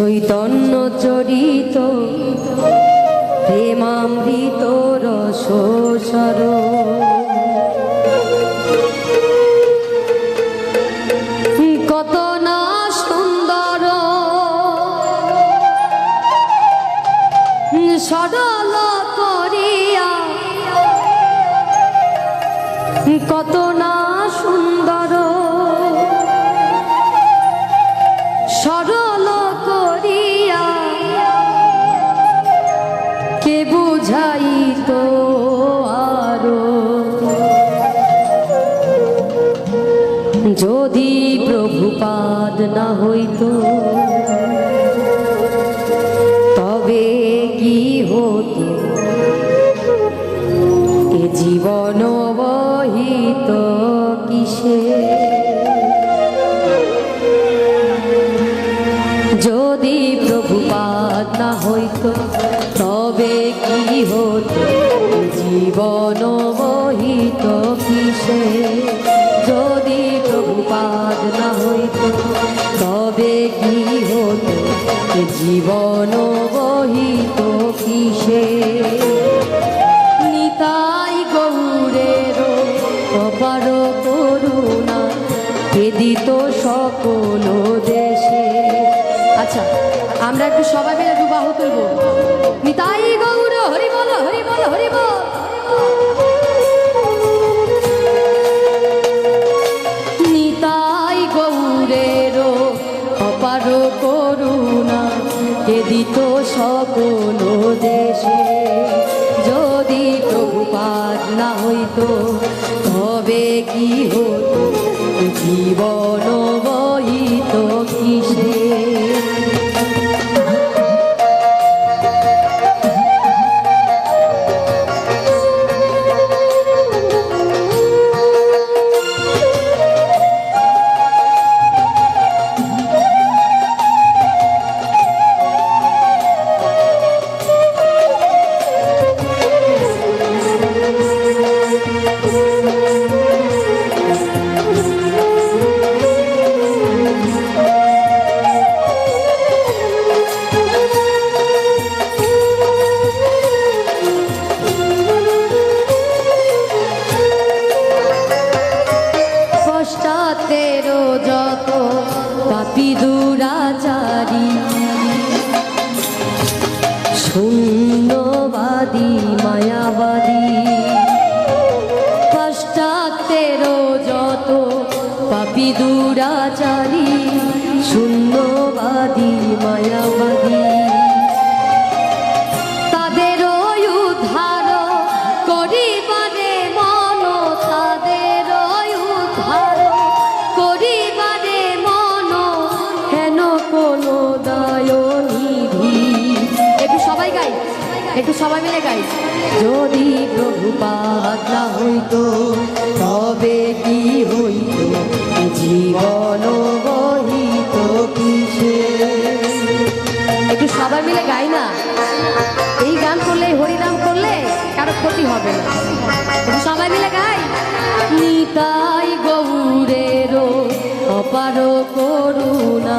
চৈতন্য চরিত প্রেমামৃত রস কত না সুন্দর। সরল করিয়া। কত না এ জীবন বহিত কিসে? যদি প্রভুপাদ না হইত, তবে কি হতো? জীবন বহিত কিসে? যদি প্রভুপাদ না হইত, তবে কি হতো? জীবন বহিত কিসে নিতাই গৌরের অপার করুণা বেদিত সকল দেশে। আচ্ছা আমরা একটু সবাই মিলে দুবাহ তুলব। নিতাই এদিত সকল দেশে। যদি প্রভুপাত না হইত তবে কি হতো? জীবন দুরাচারী শূন্যবাদী মায়াবাদী। পশ্চাতের যত পাপি দুরাচারী শূন্যবাদী মায়াবাদী। গাই একটু সবাই মিলে গাই যদি প্রভুপাদ না হইত তবে কি হইত? জীবন বহিত কিসে? একটু সবাই মিলে গাই না? এই গান করলে হরিনাম করলে কারও ক্ষতি হবে না। একটু সবাই মিলে গাই। নিতাই গৌরের অপার করুণা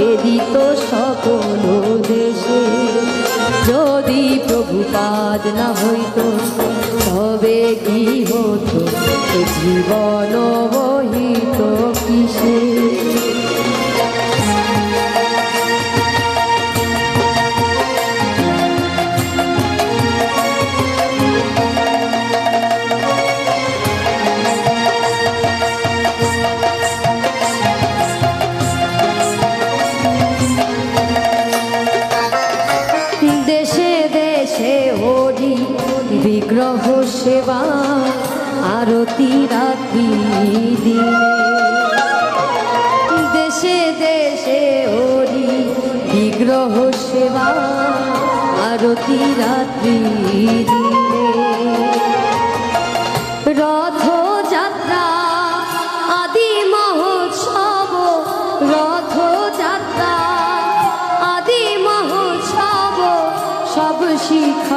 এদিত সকল দেশে। যদি প্রভুপাদ না হইত তবে কি হতো? জীবন বহিত কিসে?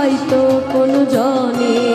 শিখাইতো কোনো জনে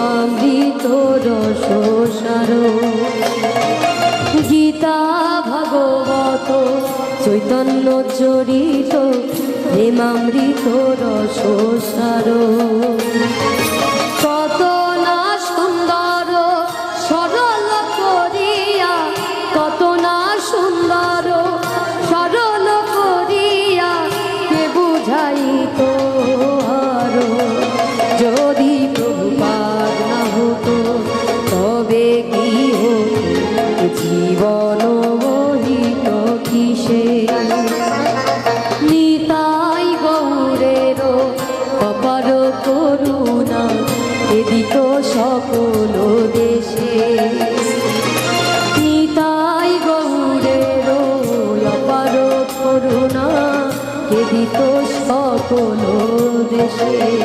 প্রেমামৃত রসার গীতা ভগবত চৈতন্য চরিত প্রেমামৃত রসার কত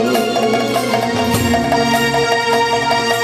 Thank you.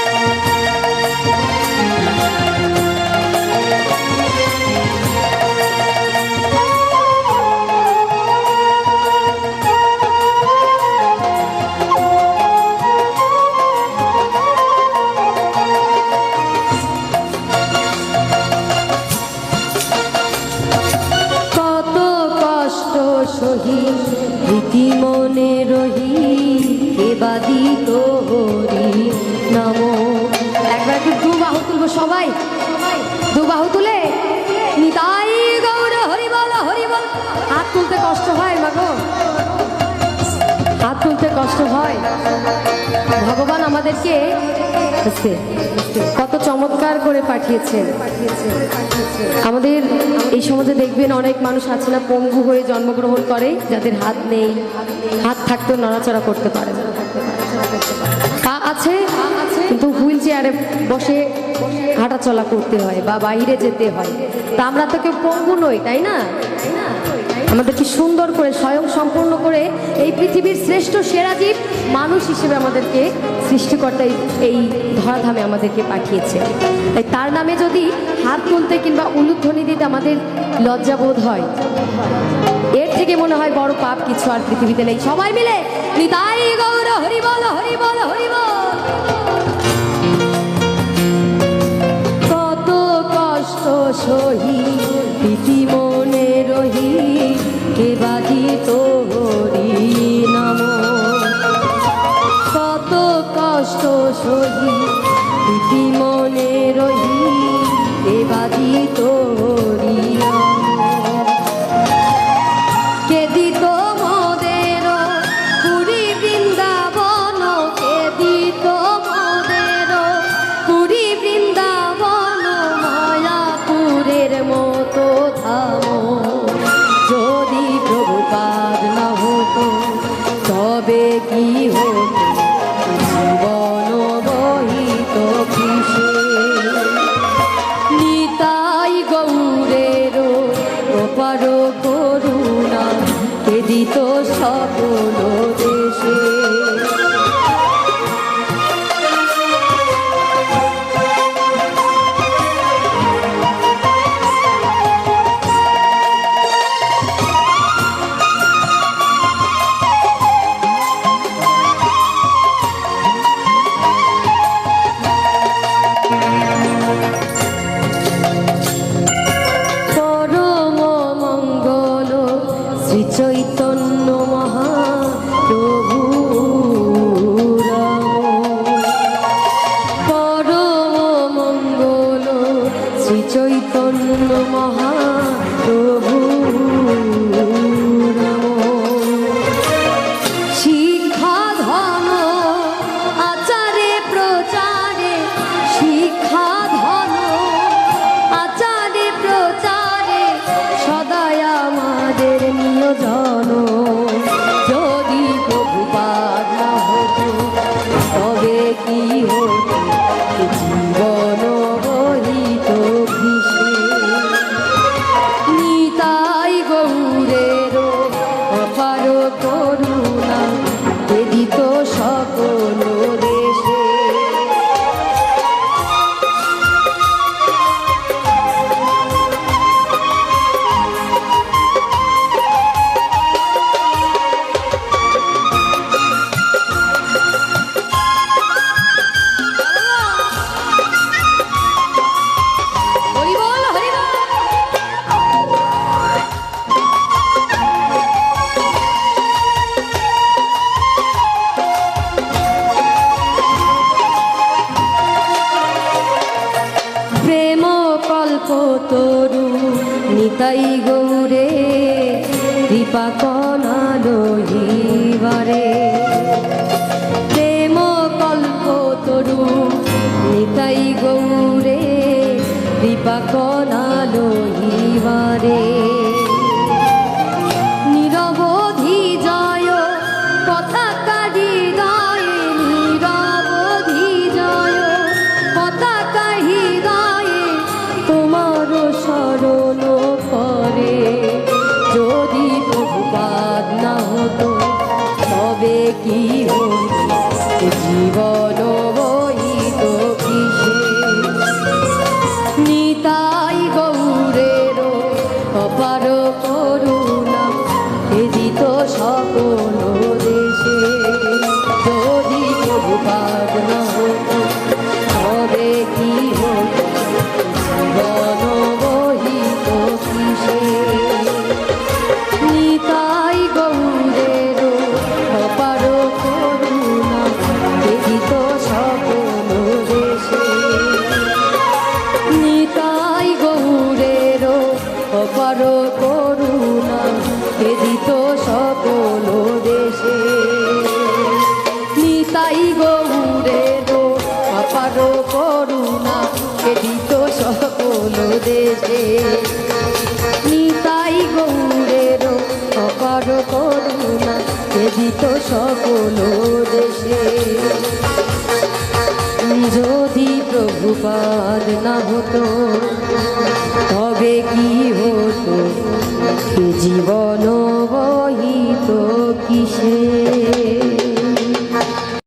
কষ্ট হয়? ভগবান আমাদেরকে কত চমৎকার করে পাঠিয়েছেন। আমাদের এই সমাজে দেখবেন অনেক মানুষ আছে না, পঙ্গু হয়ে জন্মগ্রহণ করে, যাদের হাত নেই, হাত থাকতেও নড়াচড়া করতে পারে পা আছে, কিন্তু হুইল চেয়ারে বসে হাঁটাচলা করতে হয় বা বাইরে যেতে হয়। তা আমরা তো কেউ পঙ্গু নই, তাই না? আমাদেরকে সুন্দর করে, স্বয়ং সম্পূর্ণ করে এই পৃথিবীর শ্রেষ্ঠ সেরা জীব মানুষ হিসেবে আমাদেরকে, সৃষ্টিকর্তা এই- ধরাধামে আমাদেরকে পাঠিয়েছে। তাই তার নামে যদি হাত তুলতে কিংবা উলুধ্বনি দিতে আমাদের লজ্জাবোধ হয়, এর থেকে মনে হয় বড় পাপ কিছু আর পৃথিবীতে নেই। সবাই মিলে হরি বল কত কষ্ট সহি প্রীতি প্রীতি মনে ওপার করুণা দিত সকল তরু নিতাই গৌরে কৃপা কনা দহিবারে প্রেম কল্প তরু নিতাই গৌরে কৃপা কনা লোহিবারে দেশে। নিতাই গৌরের অপার করুণা এদিত সকল দেশে। যদি প্রভুপাদ না হতো, তবে কি হতো? জীবন বহিত কিসে?